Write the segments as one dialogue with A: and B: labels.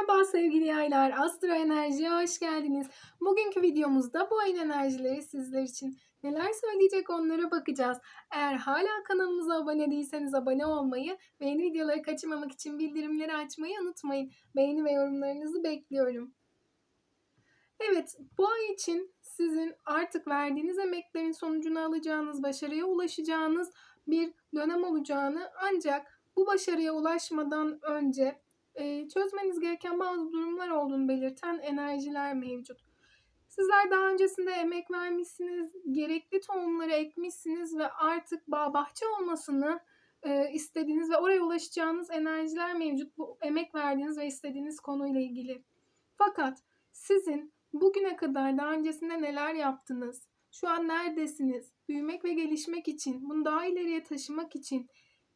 A: Merhaba sevgili yaylar, Astro Enerji'ye hoş geldiniz. Bugünkü videomuzda bu ayın enerjileri sizler için neler söyleyecek onlara bakacağız. Eğer hala kanalımıza abone değilseniz abone olmayı ve yeni videoları kaçırmamak için bildirimleri açmayı unutmayın. Beğeni ve yorumlarınızı bekliyorum. Evet, bu ay için sizin artık verdiğiniz emeklerin sonucunu alacağınız, başarıya ulaşacağınız bir dönem olacağını ancak bu başarıya ulaşmadan önce çözmeniz gereken bazı durumlar olduğunu belirten enerjiler mevcut. Sizler daha öncesinde emek vermişsiniz, gerekli tohumları ekmişsiniz ve artık bağ bahçe olmasını e, istediğiniz ve oraya ulaşacağınız enerjiler mevcut. Bu emek verdiğiniz ve istediğiniz konuyla ilgili. Fakat sizin bugüne kadar daha öncesinde neler yaptınız? Şu an neredesiniz? Büyümek ve gelişmek için, bunu daha ileriye taşımak için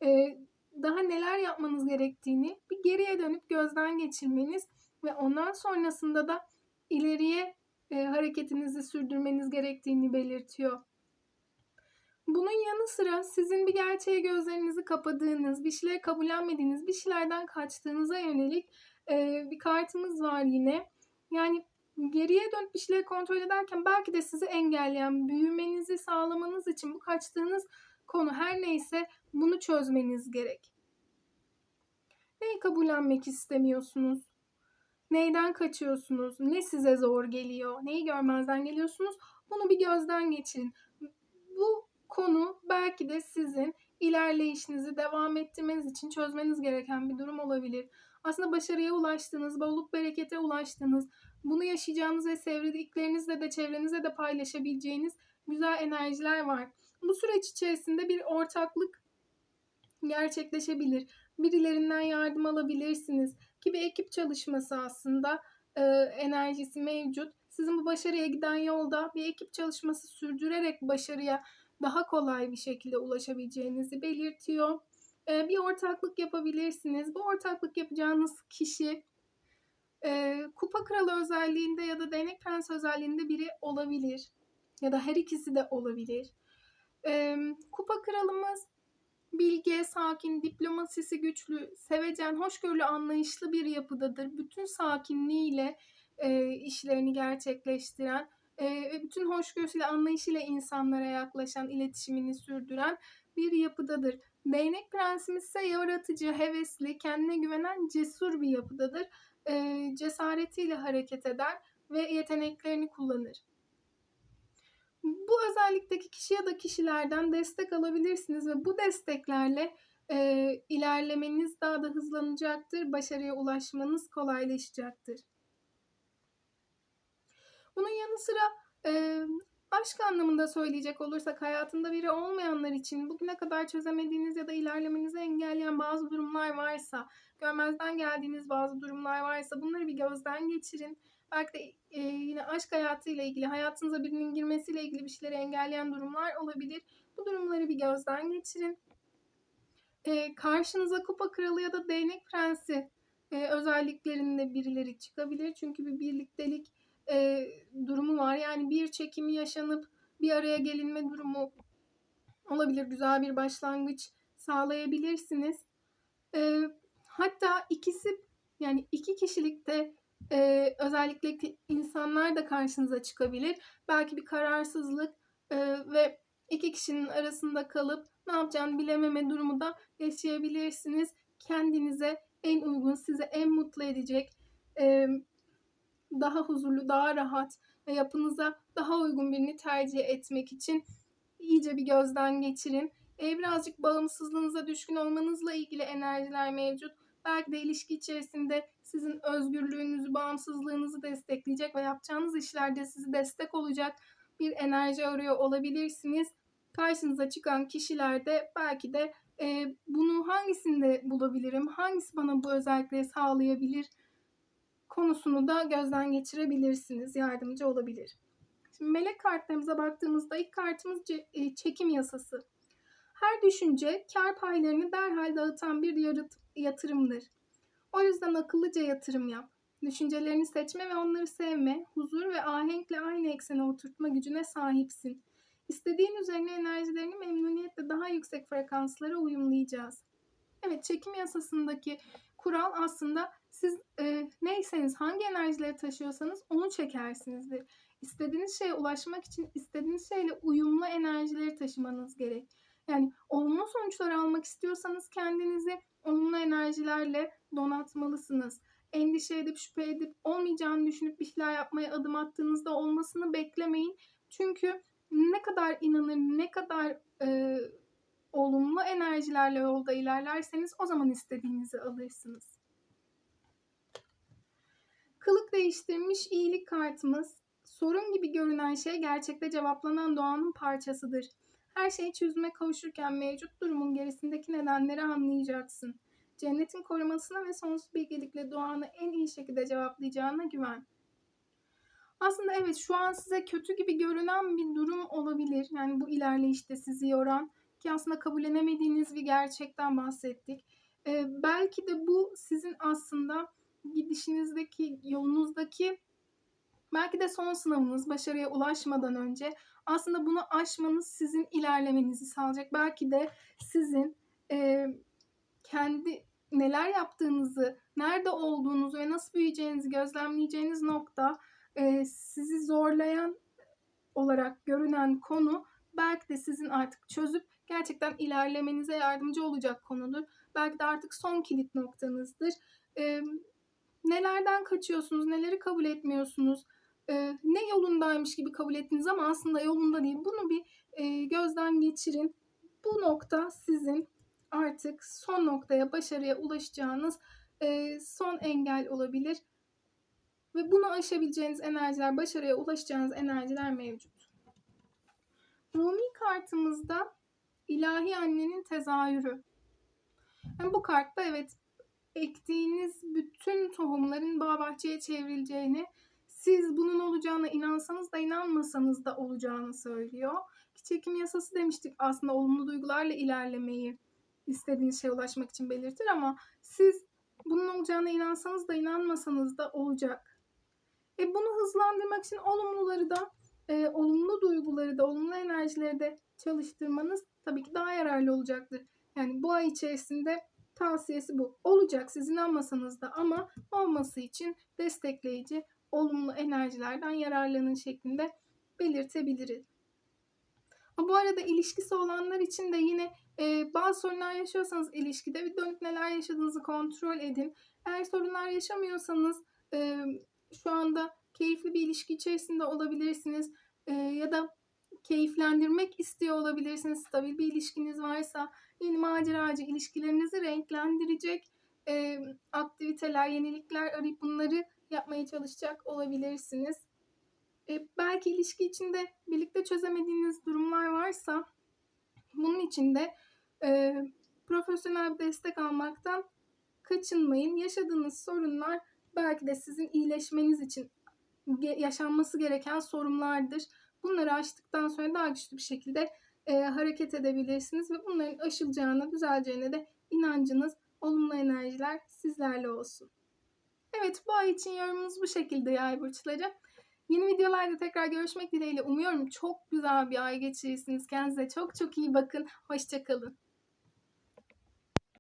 A: e, daha neler yapmanız gerektiğini bir geriye dönüp gözden geçirmeniz ve ondan sonrasında da ileriye e, hareketinizi sürdürmeniz gerektiğini belirtiyor. Bunun yanı sıra sizin bir gerçeğe gözlerinizi kapadığınız, bir şeyleri kabullenmediğiniz, bir şeylerden kaçtığınıza yönelik e, bir kartımız var yine. Yani geriye dönüp bir şeyleri kontrol ederken belki de sizi engelleyen, büyümenizi sağlamanız için bu kaçtığınız konu her neyse bunu çözmeniz gerek. Neyi kabullenmek istemiyorsunuz? Neyden kaçıyorsunuz? Ne size zor geliyor? Neyi görmezden geliyorsunuz? Bunu bir gözden geçirin. Bu konu belki de sizin ilerleyişinizi devam ettirmeniz için çözmeniz gereken bir durum olabilir. Aslında başarıya ulaştığınız, bolluk berekete ulaştığınız, bunu yaşayacağınız ve sevdiklerinizle de çevrenizle de paylaşabileceğiniz güzel enerjiler var. Bu süreç içerisinde bir ortaklık gerçekleşebilir. Birilerinden yardım alabilirsiniz. Ki bir ekip çalışması aslında e, enerjisi mevcut. Sizin bu başarıya giden yolda bir ekip çalışması sürdürerek başarıya daha kolay bir şekilde ulaşabileceğinizi belirtiyor. E, bir ortaklık yapabilirsiniz. Bu ortaklık yapacağınız kişi e, kupa kralı özelliğinde ya da değnek prens özelliğinde biri olabilir. Ya da her ikisi de olabilir. E, kupa kralımız bilge, sakin, diplomasisi güçlü, sevecen, hoşgörülü, anlayışlı bir yapıdadır. Bütün sakinliğiyle e, işlerini gerçekleştiren, e, bütün hoşgörüsüyle, anlayışıyla insanlara yaklaşan, iletişimini sürdüren bir yapıdadır. Değnek prensimiz ise yaratıcı, hevesli, kendine güvenen, cesur bir yapıdadır. E, cesaretiyle hareket eder ve yeteneklerini kullanır. Bu özellikteki kişi ya da kişilerden destek alabilirsiniz ve bu desteklerle e, ilerlemeniz daha da hızlanacaktır, başarıya ulaşmanız kolaylaşacaktır. Bunun yanı sıra e, aşk anlamında söyleyecek olursak hayatında biri olmayanlar için bugüne kadar çözemediğiniz ya da ilerlemenizi engelleyen bazı durumlar varsa, görmezden geldiğiniz bazı durumlar varsa bunları bir gözden geçirin belki de e, yine aşk hayatıyla ilgili, hayatınıza birinin girmesiyle ilgili bir şeyleri engelleyen durumlar olabilir. Bu durumları bir gözden geçirin. E, karşınıza kupa kralı ya da değnek prensi e, özelliklerinde birileri çıkabilir. Çünkü bir birliktelik e, durumu var. Yani bir çekimi yaşanıp bir araya gelinme durumu olabilir. Güzel bir başlangıç sağlayabilirsiniz. E, hatta ikisi yani iki kişilikte e, özellikle insanlar da karşınıza çıkabilir. Belki bir kararsızlık e, ve iki kişinin arasında kalıp ne yapacağını bilememe durumu da yaşayabilirsiniz. Kendinize en uygun, size en mutlu edecek, e, daha huzurlu, daha rahat ve yapınıza daha uygun birini tercih etmek için iyice bir gözden geçirin. E, birazcık bağımsızlığınıza düşkün olmanızla ilgili enerjiler mevcut. Belki de ilişki içerisinde sizin özgürlüğünüzü, bağımsızlığınızı destekleyecek ve yapacağınız işlerde sizi destek olacak bir enerji arıyor olabilirsiniz. Karşınıza çıkan kişilerde belki de e, bunu hangisinde bulabilirim, hangisi bana bu özellikleri sağlayabilir konusunu da gözden geçirebilirsiniz, yardımcı olabilir. Şimdi melek kartlarımıza baktığımızda ilk kartımız e, çekim yasası. Her düşünce kar paylarını derhal dağıtan bir yatırımdır. O yüzden akıllıca yatırım yap. Düşüncelerini seçme ve onları sevme, huzur ve ahenkle aynı eksene oturtma gücüne sahipsin. İstediğin üzerine enerjilerini memnuniyetle daha yüksek frekanslara uyumlayacağız. Evet, çekim yasasındaki kural aslında Siz e, neyseniz, hangi enerjileri taşıyorsanız onu çekersinizdir. İstediğiniz şeye ulaşmak için istediğiniz şeyle uyumlu enerjileri taşımanız gerek. Yani olumlu sonuçlar almak istiyorsanız kendinizi olumlu enerjilerle donatmalısınız. Endişe edip şüphe edip olmayacağını düşünüp bir şeyler yapmaya adım attığınızda olmasını beklemeyin. Çünkü ne kadar inanır, ne kadar e, olumlu enerjilerle yolda ilerlerseniz o zaman istediğinizi alırsınız. Kılık değiştirmiş iyilik kartımız. Sorun gibi görünen şey gerçekte cevaplanan doğanın parçasıdır. Her şeyi çözüme kavuşurken mevcut durumun gerisindeki nedenleri anlayacaksın. Cennetin korumasına ve sonsuz bilgelikle duanı en iyi şekilde cevaplayacağına güven. Aslında evet şu an size kötü gibi görünen bir durum olabilir. Yani bu ilerleyişte sizi yoran ki aslında kabullenemediğiniz bir gerçekten bahsettik. Ee, belki de bu sizin aslında gidişinizdeki, yolunuzdaki belki de son sınavınız başarıya ulaşmadan önce aslında bunu aşmanız sizin ilerlemenizi sağlayacak. Belki de sizin e, kendi neler yaptığınızı, nerede olduğunuzu ve nasıl büyüyeceğinizi gözlemleyeceğiniz nokta e, sizi zorlayan olarak görünen konu belki de sizin artık çözüp gerçekten ilerlemenize yardımcı olacak konudur. Belki de artık son kilit noktanızdır. E, nelerden kaçıyorsunuz, neleri kabul etmiyorsunuz, e, ne yolundaymış gibi kabul ettiniz ama aslında yolunda değil. Bunu bir e, gözden geçirin. Bu nokta sizin artık son noktaya, başarıya ulaşacağınız e, son engel olabilir. Ve bunu aşabileceğiniz enerjiler, başarıya ulaşacağınız enerjiler mevcut. Rumi kartımızda ilahi annenin tezahürü. Yani bu kartta evet ektiğiniz bütün tohumların bağ bahçeye çevrileceğini, siz bunun olacağına inansanız da inanmasanız da olacağını söylüyor. Ki çekim yasası demiştik aslında olumlu duygularla ilerlemeyi istediğiniz şeye ulaşmak için belirtir ama siz bunun olacağına inansanız da inanmasanız da olacak. E bunu hızlandırmak için olumluları da e, olumlu duyguları da olumlu enerjileri de çalıştırmanız tabii ki daha yararlı olacaktır. Yani bu ay içerisinde tavsiyesi bu. Olacak siz inanmasanız da ama olması için destekleyici olumlu enerjilerden yararlanın şeklinde belirtebiliriz. Bu arada ilişkisi olanlar için de yine e, bazı sorunlar yaşıyorsanız ilişkide bir dönüp neler yaşadığınızı kontrol edin. Eğer sorunlar yaşamıyorsanız e, şu anda keyifli bir ilişki içerisinde olabilirsiniz e, ya da keyiflendirmek istiyor olabilirsiniz. Stabil bir ilişkiniz varsa yeni maceracı ilişkilerinizi renklendirecek e, aktiviteler, yenilikler arayıp bunları yapmaya çalışacak olabilirsiniz. E, belki ilişki içinde birlikte çözemediğiniz durumlar varsa bunun için de e, profesyonel bir destek almaktan kaçınmayın. Yaşadığınız sorunlar belki de sizin iyileşmeniz için yaşanması gereken sorunlardır. Bunları aştıktan sonra daha güçlü bir şekilde e, hareket edebilirsiniz ve bunların aşılacağına, düzeleceğine de inancınız, olumlu enerjiler sizlerle olsun. Evet bu ay için yorumunuz bu şekilde yay burçları. Yeni videolarda tekrar görüşmek dileğiyle umuyorum çok güzel bir ay geçirirsiniz. Kendinize çok çok iyi bakın. Hoşçakalın.